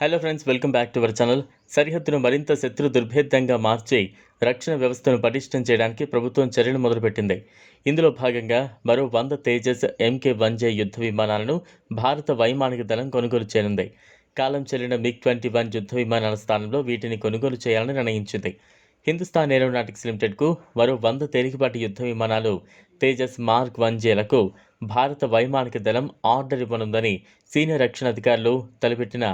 Hello friends welcome back to our channel సరిహద్దును మరింత శత్రు దుర్భేద్యంగా మార్చి రక్షణ వ్యవస్థను పటిష్టం చేయడానికి ప్రభుత్వం చర్యలు మొదలుపెట్టింది. ఇందులో భాగంగా మరో వంద తేజస్ ఎంకే వన్ జే యుద్ధ విమానాలను భారత వైమానిక దళం కొనుగోలు చేయనుంది. కాలం చెల్లిన మిగ్ ట్వంటీ వన్ యుద్ధ విమానాల స్థానంలో వీటిని కొనుగోలు చేయాలని నిర్ణయించింది. హిందుస్థాన్ ఏరోనాటిక్స్ లిమిటెడ్కు మరో వంద తేలికపాటి యుద్ధ విమానాలు తేజస్ మార్క్ వన్ జేలకు భారత వైమానిక దళం ఆర్డర్ ఇవ్వనుందని సీనియర్ రక్షణ అధికారులు తలపెట్టిన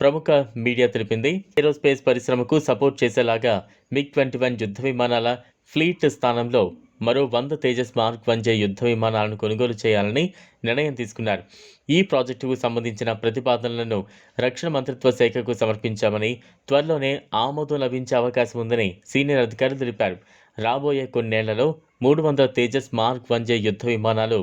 ప్రముఖ మీడియా తెలిపింది. ఏరోస్పేస్ పరిశ్రమకు సపోర్ట్ చేసేలాగా మిగ్ ట్వంటీ వన్ యుద్ధ విమానాల ఫ్లీట్ స్థానంలో మరో వంద తేజస్ మార్క్ వన్ జే యుద్ధ విమానాలను కొనుగోలు చేయాలని నిర్ణయం తీసుకున్నారు. ఈ ప్రాజెక్టుకు సంబంధించిన ప్రతిపాదనలను రక్షణ మంత్రిత్వ శాఖకు సమర్పించామని త్వరలోనే ఆమోదం లభించే అవకాశం ఉందని సీనియర్ అధికారులు తెలిపారు. రాబోయే కొన్నేళ్ళలో మూడు వందల తేజస్ మార్క్ వన్ జే యుద్ధ విమానాలు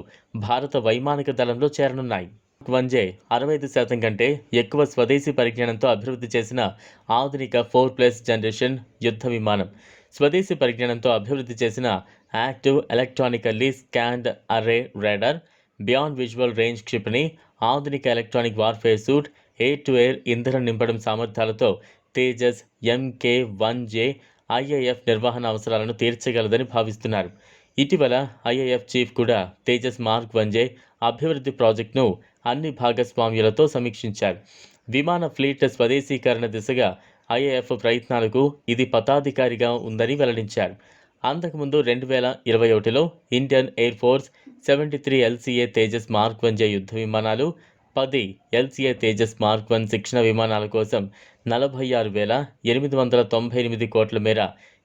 భారత వైమానిక దళంలో చేరనున్నాయి. వన్ జే అరవై ఐదు శాతం కంటే ఎక్కువ స్వదేశీ పరిజ్ఞానంతో అభివృద్ధి చేసిన ఆధునిక ఫోర్ ప్లస్ జనరేషన్ యుద్ధ విమానం. స్వదేశీ పరిజ్ఞానంతో అభివృద్ధి చేసిన active electronically scanned array radar beyond visual range క్షిపణి ఆధునిక electronic warfare suite air to air ఇంధనం నింపడం సామర్థ్యాలతో Tejas MK one J IAF నిర్వహణ అవసరాలను తీర్చగలదని భావిస్తున్నారు. ఇటీవల ఐఏఎఫ్ చీఫ్ కూడా తేజస్ మార్క్ వన్ జే అభివృద్ధి ప్రాజెక్టును అన్ని భాగస్వామ్యులతో సమీక్షించారు. విమాన ఫ్లీట్ స్వదేశీకరణ దిశగా ఐఏఎఫ్ ప్రయత్నాలకు ఇది పతాధికారిగా ఉందని వెల్లడించారు. అంతకుముందు రెండు వేల ఇరవై ఒకటిలో Indian air force seventy three LCA Tejas mark one J యుద్ధ విమానాలు పది ఎల్సీఏ తేజస్ మార్క్ వన్ శిక్షణ విమానాల కోసం నలభై ఆరు వేల ఎనిమిది వందల తొంభై ఎనిమిది కోట్ల మేర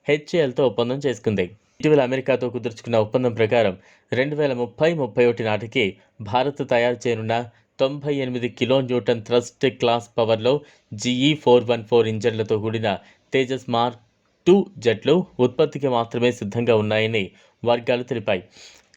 హెచ్ఏఎల్తో ఒప్పందం చేసుకుంది. ఇటీవల అమెరికాతో కుదుర్చుకున్న ఒప్పందం ప్రకారం రెండు వేల ముప్పై ముప్పై ఒకటి నాటికి భారత్ తయారు చేయనున్న తొంభై ఎనిమిది కిలో న్యూటన్ థ్రస్ట్ క్లాస్ పవర్లో జీఈ ఫోర్ వన్ ఫోర్ ఇంజన్లతో కూడిన తేజస్ మార్క్ టూ జెట్లు ఉత్పత్తికి మాత్రమే సిద్ధంగా ఉన్నాయని వర్గాలు తెలిపాయి.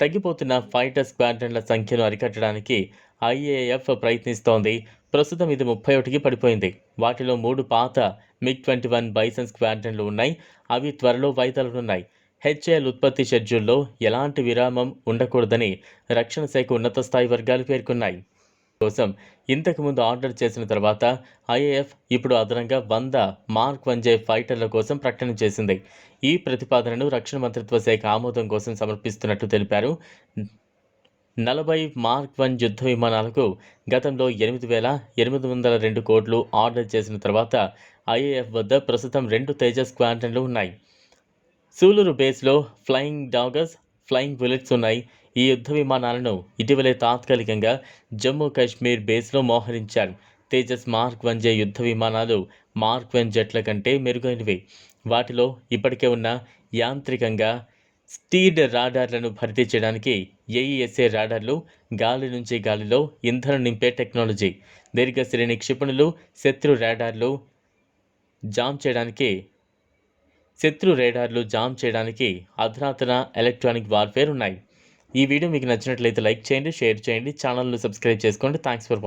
తగ్గిపోతున్న ఫైటర్ స్క్వాడ్రన్ల సంఖ్యను అరికట్టడానికి ఐఏఎఫ్ ప్రయత్నిస్తోంది. ప్రస్తుతం ఇది ముప్పై ఒకటికి పడిపోయింది. వాటిలో మూడు పాత మిగ్ ట్వంటీ వన్ బైసన్ స్క్వాడ్రన్లు ఉన్నాయి. అవి త్వరలో వైదొలనున్నాయి హెచ్ఏఎల్ ఉత్పత్తి షెడ్యూల్లో ఎలాంటి విరామం ఉండకూడదని రక్షణ శాఖ ఉన్నత స్థాయి వర్గాలు పేర్కొన్నాయి. కోసం ఇంతకుముందు ఆర్డర్ చేసిన తర్వాత ఐఏఎఫ్ ఇప్పుడు అదనంగా వంద మార్క్ వన్ జే ఫైటర్ల కోసం ప్రకటన చేసింది. ఈ ప్రతిపాదనను రక్షణ మంత్రిత్వ శాఖ ఆమోదం కోసం సమర్పిస్తున్నట్టు తెలిపారు. నలభై మార్క్ వన్ యుద్ధ విమానాలకు గతంలో ఎనిమిది వేల ఎనిమిది వందల రెండు కోట్లు ఆర్డర్ చేసిన తర్వాత ఐఏఎఫ్ వద్ద ప్రస్తుతం రెండు తేజస్ స్క్వాడ్రన్లు ఉన్నాయి. సూలూరు బేస్లో ఫ్లయింగ్ డాగర్స్ ఫ్లయింగ్ బుల్లెట్స్ ఉన్నాయి. ఈ యుద్ధ విమానాలను ఇటీవలే తాత్కాలికంగా జమ్మూ కాశ్మీర్ బేస్లో మోహరించారు. తేజస్ మార్క్ వన్ జే యుద్ధ విమానాలు మార్క్ వన్ జెట్ల కంటే మెరుగైనవి. వాటిలో ఇప్పటికే ఉన్న యాంత్రికంగా స్టీడ్ రాడార్లను భర్తీ చేయడానికి ఏఈఎస్ఏ రాడార్లు గాలి నుంచి గాలిలో ఇంధనం నింపే టెక్నాలజీ దీర్ఘశ్రేణి క్షిపణులు శత్రు రాడార్లు జామ్ చేయడానికి శత్రు రేడార్లు జామ్ చేయడానికి అధునాతన ఎలక్ట్రానిక్ వార్ఫేర్ ఉన్నాయి. ఈ వీడియో మీకు నచ్చినట్లయితే లైక్ చేయండి షేర్ చేయండి ఛానల్ను సబ్స్క్రైబ్ చేసుకోండి. Thanks for